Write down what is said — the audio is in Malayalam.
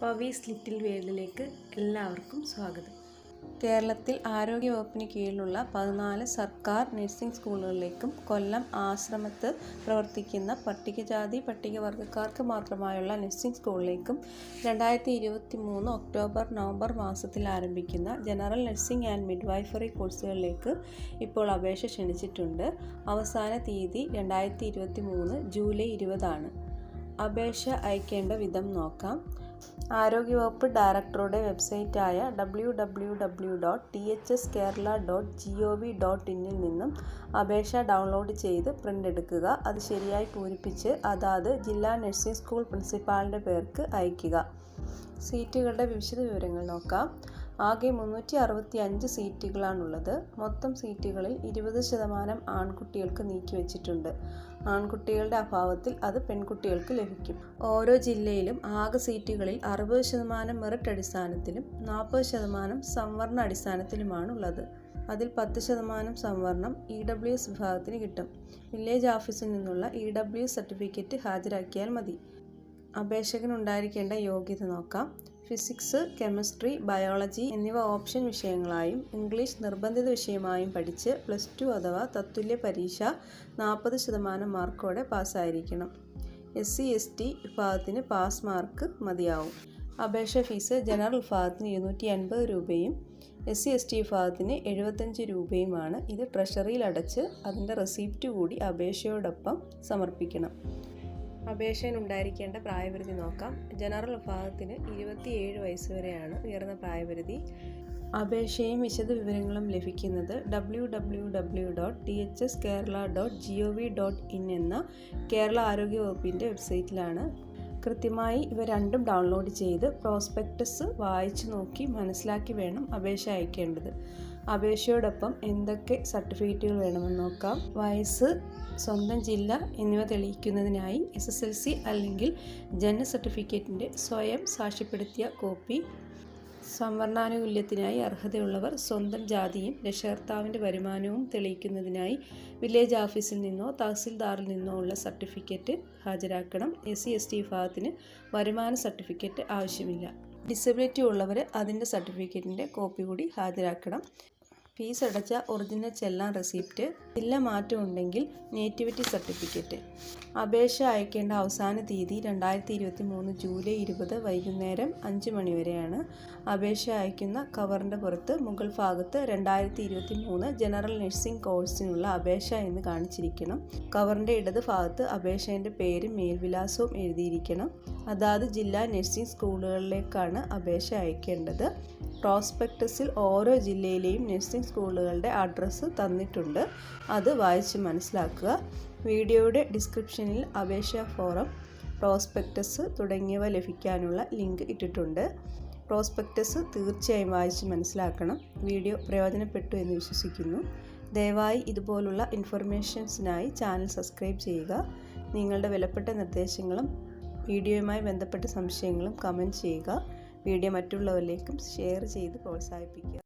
പവീസ് ലിറ്റിൽ വേൾഡിലേക്ക് എല്ലാവർക്കും സ്വാഗതം. കേരളത്തിൽ ആരോഗ്യവകുപ്പിന് കീഴിലുള്ള പതിനാല് സർക്കാർ നഴ്സിംഗ് സ്കൂളുകളിലേക്കും കൊല്ലം ആശ്രമത്ത് പ്രവർത്തിക്കുന്ന പട്ടികജാതി പട്ടികവർഗക്കാർക്ക് മാത്രമായുള്ള നഴ്സിംഗ് സ്കൂളിലേക്കും രണ്ടായിരത്തി ഇരുപത്തി മൂന്ന് ഒക്ടോബർ നവംബർ മാസത്തിൽ ആരംഭിക്കുന്ന ജനറൽ നഴ്സിംഗ് ആൻഡ് മിഡ്വൈഫറി കോഴ്സുകളിലേക്ക് ഇപ്പോൾ അപേക്ഷ ക്ഷണിച്ചിട്ടുണ്ട്. അവസാന തീയതി രണ്ടായിരത്തി ഇരുപത്തി മൂന്ന് ജൂലൈ ഇരുപതാണ്. അപേക്ഷ അയക്കേണ്ട വിധം നോക്കാം. ആരോഗ്യവകുപ്പ് ഡയറക്ടറുടെ വെബ്സൈറ്റായ W W W dot T H S Kerala dot G O V dot ഇന്നിൽ നിന്നും അപേക്ഷ ഡൗൺലോഡ് ചെയ്ത് പ്രിന്റ് എടുക്കുക അത് ശരിയായി പൂരിപ്പിച്ച് അതാത് ജില്ലാ നഴ്സിംഗ് സ്കൂൾ പ്രിൻസിപ്പാളിന്റെ പേർക്ക് അയയ്ക്കുക. സീറ്റുകളുടെ വിശദ വിവരങ്ങൾ നോക്കാം. ആകെ മുന്നൂറ്റി അറുപത്തി അഞ്ച് സീറ്റുകളാണുള്ളത്. മൊത്തം സീറ്റുകളിൽ ഇരുപത് ശതമാനം ആൺകുട്ടികൾക്ക് നീക്കിവെച്ചിട്ടുണ്ട് ആൺകുട്ടികളുടെ അഭാവത്തിൽ അത് പെൺകുട്ടികൾക്ക് ലഭിക്കും. ഓരോ ജില്ലയിലും ആകെ സീറ്റുകളിൽ അറുപത് ശതമാനം മെറിറ്റ് അടിസ്ഥാനത്തിലും നാൽപ്പത് ശതമാനം സംവരണ അടിസ്ഥാനത്തിലുമാണ് ഉള്ളത് അതിൽ പത്ത് ശതമാനം സംവരണം ഇ ഡബ്ല്യു എസ് വിഭാഗത്തിന് കിട്ടും. വില്ലേജ് ഓഫീസിൽ നിന്നുള്ള ഇ ഡബ്ല്യു സർട്ടിഫിക്കറ്റ് ഹാജരാക്കിയാൽ മതി. അപേക്ഷകനുണ്ടായിരിക്കേണ്ട യോഗ്യത നോക്കാം. ഫിസിക്സ് കെമിസ്ട്രി ബയോളജി എന്നിവ ഓപ്ഷൻ വിഷയങ്ങളായും ഇംഗ്ലീഷ് നിർബന്ധിത വിഷയമായും പഠിച്ച് പ്ലസ് ടു അഥവാ തത്തുല്യ പരീക്ഷ നാൽപ്പത് ശതമാനം മാർക്കോടെ പാസ്സായിരിക്കണം. എസ് സി എസ് ടി വിഭാഗത്തിന് പാസ് മാർക്ക് മതിയാവും. അപേക്ഷ ഫീസ് ജനറൽ വിഭാഗത്തിന് ഇരുന്നൂറ്റി അൻപത് രൂപയും എസ് സി എസ് ടി വിഭാഗത്തിന് എഴുപത്തഞ്ച് രൂപയുമാണ് ഇത് ട്രഷറിയിൽ അടച്ച് അതിന്റെ റെസിപ്റ്റ് കൂടി അപേക്ഷയോടൊപ്പം സമർപ്പിക്കണം. അപേക്ഷയിനുണ്ടായിരിക്കേണ്ട പ്രായപരിധി നോക്കാം. ജനറൽ വിഭാഗത്തിന് ഇരുപത്തിയേഴ് വയസ്സ് വരെയാണ് ഉയർന്ന പ്രായപരിധി. അപേക്ഷയും വിശദ വിവരങ്ങളും ലഭിക്കുന്നത് W W W dot T H S Kerala dot G O V dot in എന്ന കേരള ആരോഗ്യ വകുപ്പിന്റെ വെബ്സൈറ്റിലാണ്. കൃത്യമായി ഇവ രണ്ടും ഡൗൺലോഡ് ചെയ്ത് പ്രോസ്പെക്ടസ് വായിച്ചു നോക്കി മനസ്സിലാക്കി വേണം അപേക്ഷ അയക്കേണ്ടത്. അപേക്ഷയോടൊപ്പം എന്തൊക്കെ സർട്ടിഫിക്കറ്റുകൾ വേണമെന്ന് നോക്കാം. വയസ്സ് സ്വന്തം ജില്ല എന്നിവ തെളിയിക്കുന്നതിനായി എസ് എസ് എൽ സി അല്ലെങ്കിൽ ജനന സർട്ടിഫിക്കറ്റിന്റെ സ്വയം സാക്ഷ്യപ്പെടുത്തിയ കോപ്പി. സംവരണാനുകൂല്യത്തിനായി അർഹതയുള്ളവർ സ്വന്തം ജാതിയും രക്ഷകർത്താവിന്റെ വരുമാനവും തെളിയിക്കുന്നതിനായി വില്ലേജ് ഓഫീസിൽ നിന്നോ തഹസിൽദാറിൽ നിന്നോ ഉള്ള സർട്ടിഫിക്കറ്റ് ഹാജരാക്കണം. എസ് സി എസ് ടി വിഭാഗത്തിന് വരുമാന സർട്ടിഫിക്കറ്റ് ആവശ്യമില്ല. ഡിസബിലിറ്റി ഉള്ളവർ അതിന്റെ സർട്ടിഫിക്കറ്റിന്റെ കോപ്പി കൂടി ഹാജരാക്കണം. ഫീസ് അടച്ച ഒറിജിനൽ ചെല്ലാൻ റെസിപ്റ്റ് ഇല്ല മാറ്റം ഉണ്ടെങ്കിൽ നേറ്റിവിറ്റി സർട്ടിഫിക്കറ്റ്. അപേക്ഷ അയക്കേണ്ട അവസാന തീയതി രണ്ടായിരത്തി ഇരുപത്തി മൂന്ന് ജൂലൈ ഇരുപത് വൈകുന്നേരം അഞ്ച് മണി വരെയാണ്. അപേക്ഷ അയക്കുന്ന കവറിന്റെ പുറത്ത് മുകൾ ഭാഗത്ത് രണ്ടായിരത്തി ഇരുപത്തി മൂന്ന് ജനറൽ നഴ്സിംഗ് കോഴ്സിനുള്ള അപേക്ഷ എന്ന് കാണിച്ചിരിക്കണം. കവറിന്റെ ഇടത് ഭാഗത്ത് അപേക്ഷേന്റെ പേരും മേൽവിലാസവും എഴുതിയിരിക്കണം. അതാത് ജില്ലാ നഴ്സിംഗ് സ്കൂളുകളിലേക്കാണ് അപേക്ഷ അയക്കേണ്ടത്. പ്രോസ്പെക്ടസിൽ ഓരോ ജില്ലയിലെയും നഴ്സിംഗ് സ്കൂളുകളുടെ അഡ്രസ്സ് തന്നിട്ടുണ്ട്. അത് വായിച്ച് മനസ്സിലാക്കുക. വീഡിയോയുടെ ഡിസ്ക്രിപ്ഷനിൽ അപേക്ഷാ ഫോറം പ്രോസ്പെക്ടസ് തുടങ്ങിയവ ലഭിക്കാനുള്ള ലിങ്ക് ഇട്ടിട്ടുണ്ട്. പ്രോസ്പെക്ടസ് തീർച്ചയായും വായിച്ച് മനസ്സിലാക്കണം. വീഡിയോ പ്രയോജനപ്പെട്ടു എന്ന് വിശ്വസിക്കുന്നു. ദയവായി ഇതുപോലുള്ള ഇൻഫർമേഷൻസിനായി ചാനൽ സബ്സ്ക്രൈബ് ചെയ്യുക. നിങ്ങളുടെ വിലപ്പെട്ട നിർദ്ദേശങ്ങളും വീഡിയോയുമായി ബന്ധപ്പെട്ട സംശയങ്ങളും കമന്റ് ചെയ്യുക. വീഡിയോ മറ്റുള്ളവരിലേക്കും ഷെയർ ചെയ്ത് പ്രോത്സാഹിപ്പിക്കുക.